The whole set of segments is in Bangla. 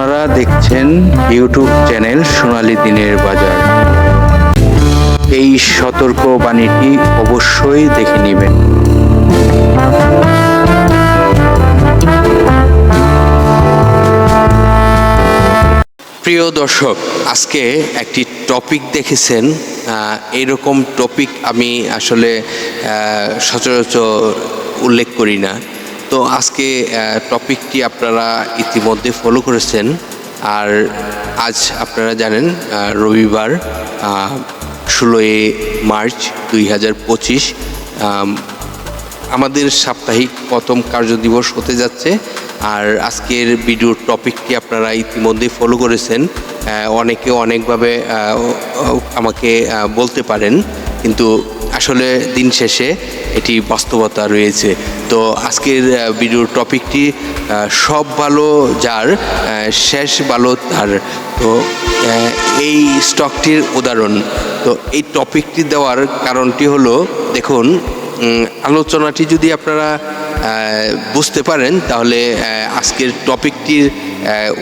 আপনারা দেখছেন ইউটিউব চ্যানেল সোনালি দিনের বাজার। এই সতর্ক বাণীটি অবশ্যই দেখে নেবেন। প্রিয় দর্শক আজকে একটি টপিক দেখেছেন। আহ, এইরকম টপিক আমি আসলে সচরাচর উল্লেখ করি না। তো আজকে টপিকটি আপনারা ইতিমধ্যে ফলো করেছেন। আর আজ আপনারা জানেন রবিবার ষোলোই মার্চ দুই হাজার পঁচিশ আমাদের সাপ্তাহিক প্রথম কার্যদিবস হতে যাচ্ছে। আর আজকের ভিডিওর টপিকটি আপনারা ইতিমধ্যে ফলো করেছেন। অনেকে অনেকভাবে আমাকে বলতে পারেন। কিন্তু আসলে দিন শেষে এটি বাস্তবতা রয়েছে। তো আজকের ভিডিওর টপিকটি সব ভালো যার শেষ ভালো তার। তো এই স্টকটির উদাহরণ। তো এই টপিকটি দেওয়ার কারণটি হলো, দেখুন আলোচনাটি যদি আপনারা বুঝতে পারেন, তাহলে আজকের টপিকটির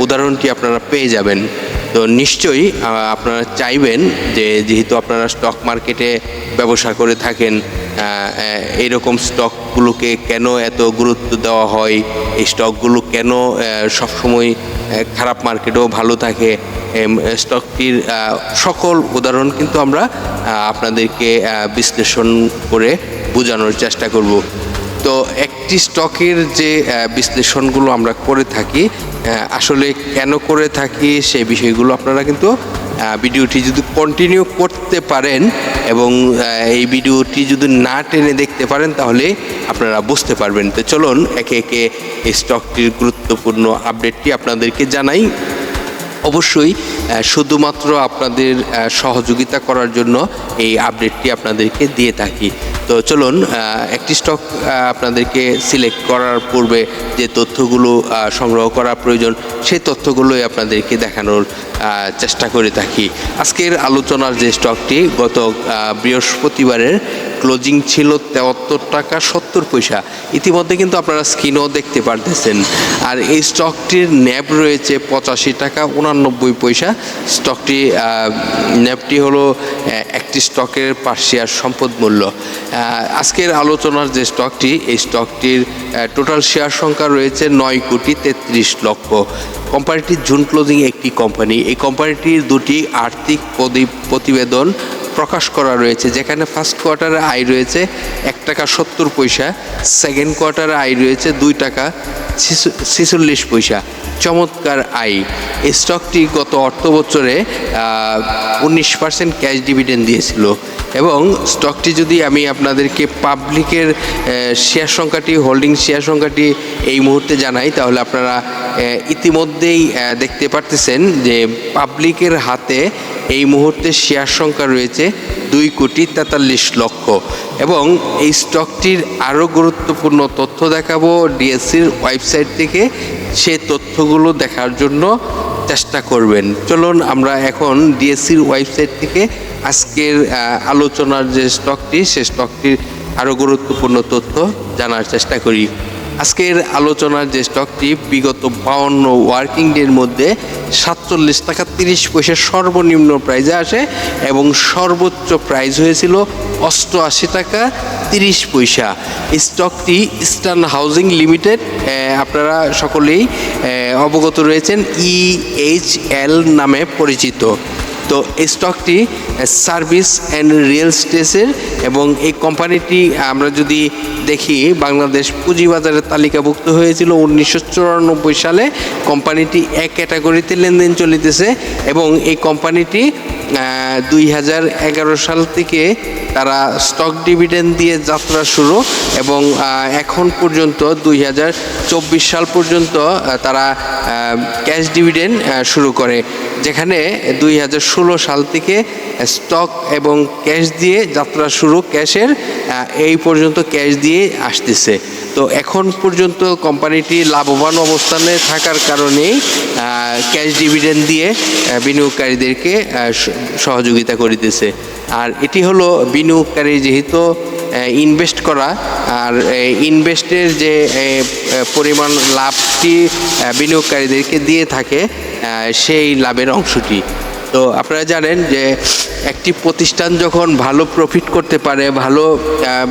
উদাহরণটি আপনারা পেয়ে যাবেন। তো নিশ্চয়ই আপনারা চাইবেন যে যেহেতু আপনারা স্টক মার্কেটে ব্যবসা করে থাকেন আহ, স্টকগুলোকে কেন এত গুরুত্ব দেওয়া হয়? এই স্টকগুলো কেন সবসময় খারাপ মার্কেটেও ভালো থাকে? স্টকটির সকল উদাহরণ কিন্তু আমরা আপনাদেরকে বিশ্লেষণ করে বোঝানোর চেষ্টা করব। তো একটি স্টকের যে বিশ্লেষণগুলো আমরা করে থাকি আসলে কেন করে থাকি সেই বিষয়গুলো আপনারা কিন্তু ভিডিওটি যদি কন্টিনিউ করতে পারেন এবং এই ভিডিওটি যদি না টেনে দেখতে পারেন তাহলে আপনারা বুঝতে পারবেন। তো চলুন একে একে এই স্টকটির গুরুত্বপূর্ণ আপডেটটি আপনাদেরকে জানাই। অবশ্যই শুধুমাত্র আপনাদের সহযোগিতা করার জন্য এই আপডেটটি আপনাদেরকে দিয়ে থাকি। তো চলুন একটি স্টক আপনাদেরকে সিলেক্ট করার পূর্বে যে তথ্যগুলো সংগ্রহ করা প্রয়োজন, সেই তথ্যগুলোই আপনাদেরকে দেখানোর চেষ্টা করে থাকি। আজকের আলোচনার যে স্টকটি গত বৃহস্পতিবারের ক্লোজিং ছিল তেয়াত্তর টাকা সত্তর পয়সা। ইতিমধ্যে কিন্তু আপনারা স্ক্রিনও দেখতে পারতেছেন। আর এই স্টকটির ন্যাব রয়েছে পঁচাশি টাকা উনানব্বই পয়সা। স্টকটি আহ, ন্যাবটি হলো একটি স্টকের পার শেয়ার সম্পদ মূল্য। আজকের আলোচনার যে স্টকটি এই স্টকটির টোটাল শেয়ার সংখ্যা রয়েছে নয় কোটি তেত্রিশ লক্ষ। কোম্পানিটি জুন ক্লোজিং একটি কোম্পানি এই কোম্পানিটির দুটি আর্থিক প্রতিবেদন প্রকাশ করা রয়েছে, যেখানে ফার্স্ট কোয়ার্টারে আয় রয়েছে এক টাকা সত্তর পয়সা সেকেন্ড কোয়ার্টারে আয় রয়েছে দুই টাকা ছিচল্লিশ পয়সা, চমৎকার আয়। এই স্টকটি গত অর্থ বছরে উনিশ পার্সেন্ট ক্যাশ ডিভিডেন্ড দিয়েছিল এবং স্টকটি যদি আমি আপনাদেরকে পাবলিকের শেয়ার সংখ্যাটি হোল্ডিং শেয়ার সংখ্যাটি এই মুহূর্তে জানাই, তাহলে আপনারা ইতিমধ্যেই দেখতে পারতেছেন যে পাবলিকের হাতে এই মুহূর্তে শেয়ার সংখ্যা রয়েছে দুই কোটি তেতাল্লিশ লক্ষ। এবং এই স্টকটির আরও গুরুত্বপূর্ণ তথ্য দেখাবো ডিএসসির ওয়েবসাইট থেকে সে তথ্যগুলো দেখার জন্য চেষ্টা করবেন। চলুন আমরা এখন ডিএসসির ওয়েবসাইট থেকে আজকের আলোচনার যে স্টকটি, সে স্টকটির আরও গুরুত্বপূর্ণ তথ্য জানার চেষ্টা করি। আজকের আলোচনার যে স্টকটি বিগত বাউন্ন ওয়ার্কিং ডের মধ্যে সাতচল্লিশ টাকা তিরিশ পয়সা সর্বনিম্ন প্রাইজে আসে এবং সর্বোচ্চ প্রাইজ হয়েছিল অষ্টআশি টাকা তিরিশ পয়সা। স্টকটি ইস্টার্ন হাউজিং লিমিটেড আপনারা সকলেই অবগত রয়েছেন ইএইচএল নামে পরিচিত। তো এই স্টকটি সার্ভিস অ্যান্ড রিয়েল স্টেসের এবং এই কোম্পানিটি আমরা যদি দেখি, বাংলাদেশ পুঁজিবাজারের তালিকাভুক্ত হয়েছিল উনিশশো চুরানব্বই সালে। কোম্পানিটি এক ক্যাটাগরিতে লেনদেন চলিতেছে এবং এই কোম্পানিটি দুই হাজার এগারো সাল থেকে তারা স্টক ডিভিডেন্ড দিয়ে যাত্রা শুরু এবং এখন পর্যন্ত দুই হাজার চব্বিশ সাল পর্যন্ত তারা ক্যাশ ডিভিডেন্ড শুরু করে। যেখানে দুই হাজার ষোলো সাল থেকে স্টক এবং ক্যাশ দিয়ে যাত্রা শুরু। ক্যাশের এই পর্যন্ত ক্যাশ দিয়ে আসতেছে। তো এখন পর্যন্ত কোম্পানিটি লাভবান অবস্থানে থাকার কারণেই ক্যাশ ডিভিডেন্ড দিয়ে বিনিয়োগকারীদেরকে সহযোগিতা করিতেছে। আর এটি হলো বিনিয়োগকারী যেহেতু ইনভেস্ট করা, আর ইনভেস্টের যে পরিমাণ লাভটি বিনিয়োগকারীদেরকে দিয়ে থাকে সেই লাভের অংশটি। তো আপনারা জানেন যে একটি প্রতিষ্ঠান যখন ভালো প্রফিট করতে পারে, ভালো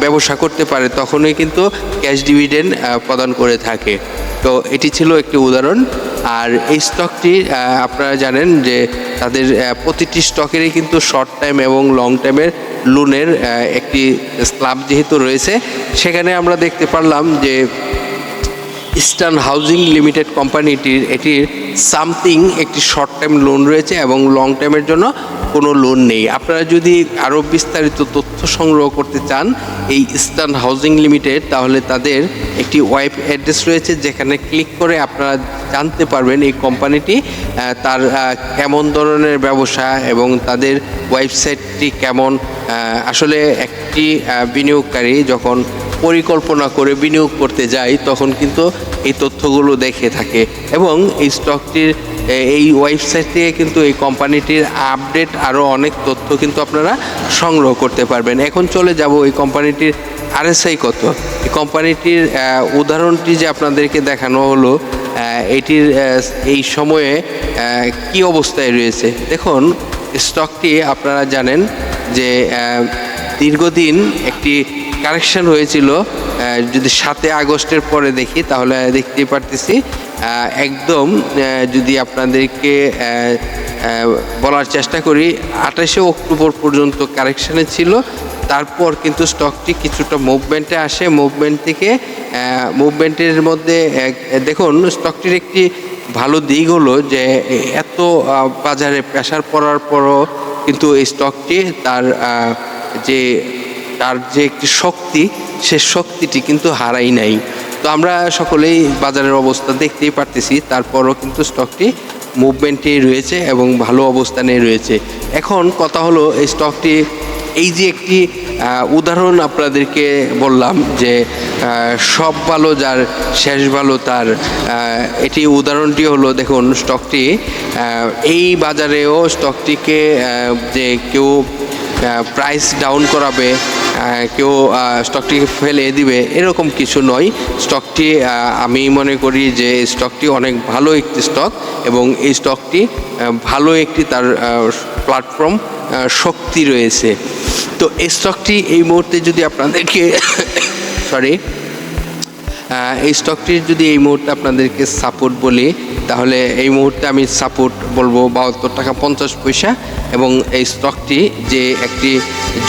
ব্যবসা করতে পারে, তখনই কিন্তু ক্যাশ ডিভিডেন্ড প্রদান করে থাকে। তো এটি ছিল একটি উদাহরণ। আর এই স্টকটি আপনারা জানেন যে তাদের প্রতিটি স্টকেরই কিন্তু শর্ট টাইম এবং লং টাইমের লোনের একটি স্ল্যাব যেহেতু রয়েছে, সেখানে আমরা দেখতে পারলাম যে ইস্টার্ন হাউজিং লিমিটেড কোম্পানিটির এটির সামথিং একটি শর্ট টাইম লোন রয়েছে এবং লং টাইমের জন্য কোনো লোন নেই। আপনারা যদি আরও বিস্তারিত তথ্য সংগ্রহ করতে চান এই ইস্টার্ন হাউজিং লিমিটেড তাহলে তাদের একটি ওয়েব অ্যাড্রেস রয়েছে যেখানে ক্লিক করে আপনারা জানতে পারবেন এই কোম্পানিটি তার কেমন ধরনের ব্যবসা এবং তাদের ওয়েবসাইটটি কেমন। আসলে একটি বিনিয়োগকারী যখন পরিকল্পনা করে বিনিয়োগ করতে যাই, তখন কিন্তু এই তথ্যগুলো দেখে থাকে। এবং এই স্টকটির এই ওয়েবসাইট থেকে কিন্তু এই কোম্পানিটির আপডেট আরও অনেক তথ্য কিন্তু আপনারা সংগ্রহ করতে পারবেন। এখন চলে যাব এই কোম্পানিটির আরএসআই কত। এই কোম্পানিটির উদাহরণটি যে আপনাদেরকে দেখানো হলো এটির এই সময়ে কি অবস্থায় রয়েছে। দেখুন স্টকটি আপনারা জানেন যে দীর্ঘদিন একটি কারেকশন হয়েছিল যদি সাতে আগস্টের পরে দেখি, তাহলে দেখতেই পারতেছি একদম যদি আপনাদেরকে বলার চেষ্টা করি, আঠাশে অক্টোবর পর্যন্ত কারেকশানে ছিল, তারপর কিন্তু স্টকটি কিছুটা মুভমেন্টে আসে মুভমেন্ট থেকে মুভমেন্টের মধ্যে দেখুন স্টকটির একটি ভালো দিক হলো যে, এত বাজারে প্রেশার পড়ার পরও কিন্তু এই স্টকটি তার যে তার যে একটি শক্তি, সে শক্তিটি কিন্তু হারাই নাই। তো আমরা সকলেই বাজারের অবস্থা দেখতেই পারতেছি, তারপরও কিন্তু স্টকটি মুভমেন্টে রয়েছে এবং ভালো অবস্থানে রয়েছে। এখন কথা হলো, এই স্টকটি এই যে একটি উদাহরণ আপনাদেরকে বললাম যে সব ভালো যার শেষ ভালো তার এটি উদাহরণটি হলো, দেখুন স্টকটি এই বাজারেও স্টকটিকে যে কেউ প্রাইস ডাউন করাবে কেউ স্টকটি ফেলে দিবে, এরকম কিছু নয়। স্টকটি আমি মনে করি যে স্টকটি অনেক ভালো একটি স্টক এবং এই স্টকটি ভালো একটি তার প্ল্যাটফর্ম শক্তি রয়েছে। তো এই স্টকটি এই মুহূর্তে যদি আপনাদেরকে সরি এই স্টকটির যদি এই মুহূর্তে আপনাদেরকে সাপোর্ট বলি, তাহলে এই মুহূর্তে আমি সাপোর্ট বলব বাহাত্তর টাকা পঞ্চাশ পয়সা এবং এই স্টকটি যে একটি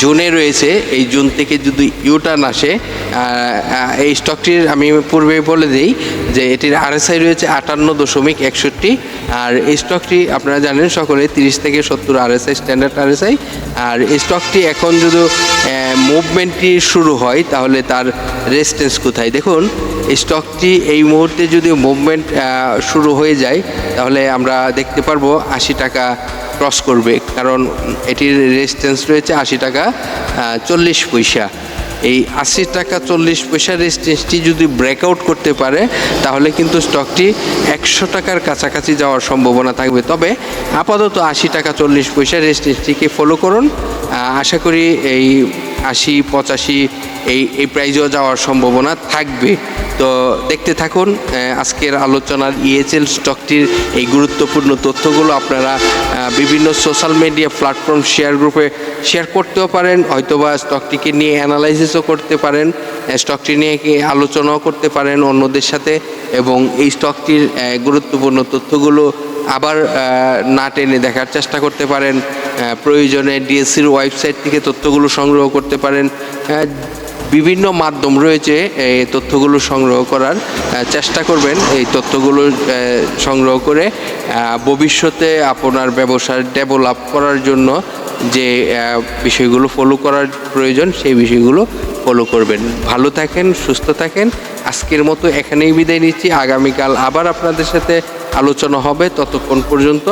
জোনে রয়েছে, এই জোন থেকে যদি ইউটার্ন আসে এই স্টকটির আমি পূর্বে বলে দিই যে এটির আরএসআই রয়েছে আটান্ন দশমিক একষট্টি আর এই স্টকটি আপনারা জানেন সকলে তিরিশ থেকে সত্তর আরএসআই স্ট্যান্ডার্ড আরএসআই আর এই স্টকটি এখন যদি মুভমেন্টটি শুরু হয়, তাহলে তার রেজিস্ট্যান্স কোথায়? দেখুন, এই স্টকটি এই মুহূর্তে যদি মুভমেন্ট শুরু হয়ে যায়, তাহলে আমরা দেখতে পারব আশি টাকা ক্রস করবে। কারণ এটির রেজিস্ট্যান্স রয়েছে আশি টাকা চল্লিশ পয়সা। এই আশি টাকা চল্লিশ পয়সা রেজিস্ট্যান্সটি যদি ব্রেকআউট করতে পারে, তাহলে কিন্তু স্টকটি একশো টাকার কাছাকাছি যাওয়ার সম্ভাবনা থাকবে। তবে আপাতত আশি টাকা চল্লিশ পয়সা রেজিস্ট্যান্সটিকে ফলো করুন। আশা করি এই আশি, পঁচাশি, এই এই প্রাইজেও যাওয়ার সম্ভাবনা থাকবে। তো দেখতে থাকুন আজকের আলোচনার ইএচএল স্টকটির এই গুরুত্বপূর্ণ তথ্যগুলো আপনারা বিভিন্ন সোশ্যাল মিডিয়া প্ল্যাটফর্ম শেয়ার গ্রুপে শেয়ার করতেও পারেন, হয়তোবা স্টকটিকে নিয়ে অ্যানালাইসিসও করতে পারেন স্টকটি নিয়ে আলোচনাও করতে পারেন অন্যদের সাথে, এবং এই স্টকটির গুরুত্বপূর্ণ তথ্যগুলো আবার না টেনে দেখার চেষ্টা করতে পারেন। প্রয়োজনে ডিএসসির ওয়েবসাইট থেকে তথ্যগুলো সংগ্রহ করতে পারেন। বিভিন্ন মাধ্যম রয়েছে এই তথ্যগুলো সংগ্রহ করার। চেষ্টা করবেন এই তথ্যগুলো সংগ্রহ করে ভবিষ্যতে আপনার ব্যবসার ডেভেলপ করার জন্য যে বিষয়গুলো ফলো করার প্রয়োজন, সেই বিষয়গুলো ফলো করবেন। ভালো থাকেন, সুস্থ থাকেন। আজকের মতো এখানেই বিদায় নিচ্ছি। আগামীকাল আবার আপনাদের সাথে আলোচনা হবে। ততক্ষণ পর্যন্ত